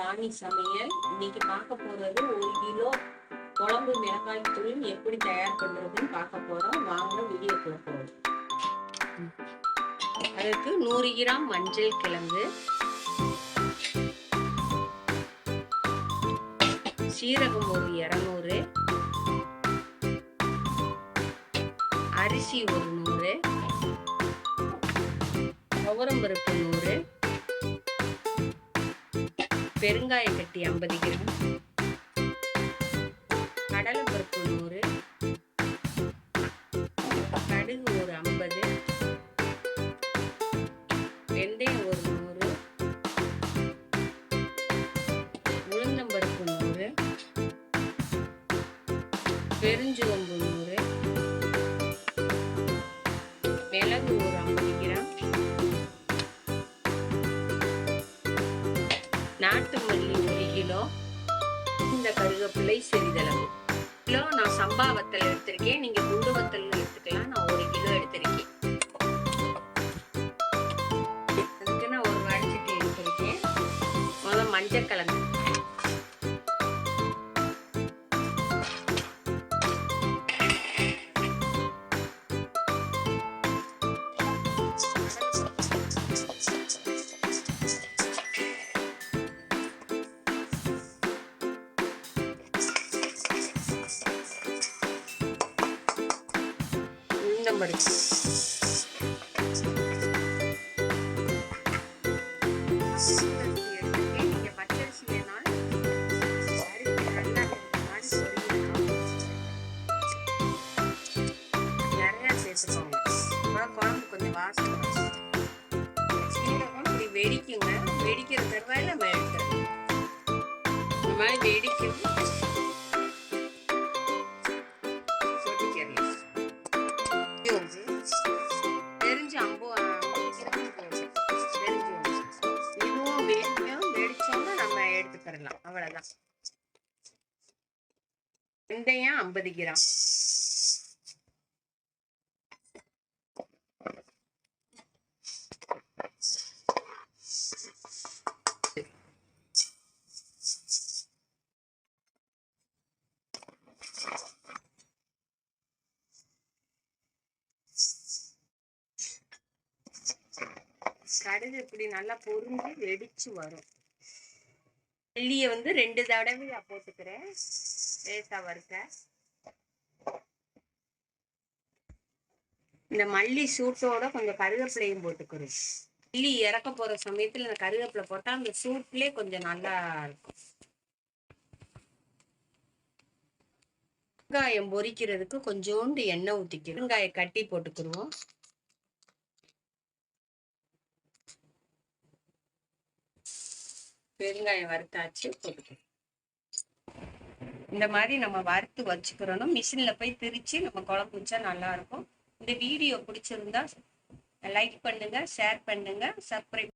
ராணி சமையல். இன்னைக்கு பார்க்க போறது ஒரு கிலோ குழம்பு மிளகாய் தூள் எப்படி தயார் பண்றதுன்னு பார்க்க போறோம். வாங்க வீடியோக்குள்ள போறோம் அதுக்கு நூறு கிராம் மஞ்சள் கிழங்கு. சீரகம் ஒரு இரநூறு. அரிசி ஒரு நூறு. துவரம்பருப்பு நூறு. பெருங்காய கட்டி ஐம்பது கிராம். கடலைப்பருப்பு நூறு. கடுகு ஒரு ஐம்பது. வெந்தயம் ஒரு நூறு. உளுந்தம்பருப்பு நூறு. பெருஞ்சோம்பு நூறு. மிளகு ஒரு நாட்டு மல்லி ஒரு கிலோ. இந்த கருகப்பிள்ளை சிறிதளவு. கிலோ நான் சம்பா வத்தல் எடுத்திருக்கேன். நீங்க குண்டு வத்தல் எடுத்துக்கலாம். நான் ஒரு கிலோ எடுத்திருக்கேன். அதுக்கு நான் ஒரு வடிச்சிட்டு எடுத்திருக்கேன். முதல்ல மஞ்சள் கலந்து. சேர்த்துக்கோங்க அப்பதான் குழம்பு கொஞ்சம் வாசம் வெடிக்குங்க வெடிக்கிற தருவாயில் நம்ம இந்த மாதிரி வெடிக்கும். அவ்வளவுதான் வெந்தயம் ஐம்பது கிராம். கடுகு இப்படி நல்லா பொரிஞ்சு வெடிச்சு வரும். வெள்ளிய வந்து ரெண்டு தடவையா போட்டுக்கிறேன். லேசா வறுக்க. இந்த மல்லி சூட்டோட கொஞ்சம் கருவேப்பிலையும் போட்டுக்கிறோம். மல்லி இறக்க போற சமயத்துல இந்த கருவேப்பிலை போட்டா அந்த சூட்லயே கொஞ்சம் நல்லா இருக்கும். வெங்காயம் பொரிக்கிறதுக்கு கொஞ்சோண்டு எண்ணெய் ஊற்றிக்கிறோம் வெங்காயம் கட்டி போட்டுக்கிருவோம் பெருங்காயம் வறுத்தாச்சு போட்டுக்கணும். இந்த மாதிரி நம்ம வறுத்து வச்சுக்கிறோம் மிஷினில் போய் திரிச்சு நம்ம குழம்பு வச்சா நல்லா இருக்கும் இந்த வீடியோ பிடிச்சிருந்தா லைக் பண்ணுங்க ஷேர் பண்ணுங்க சப்ஸ்கிரைப்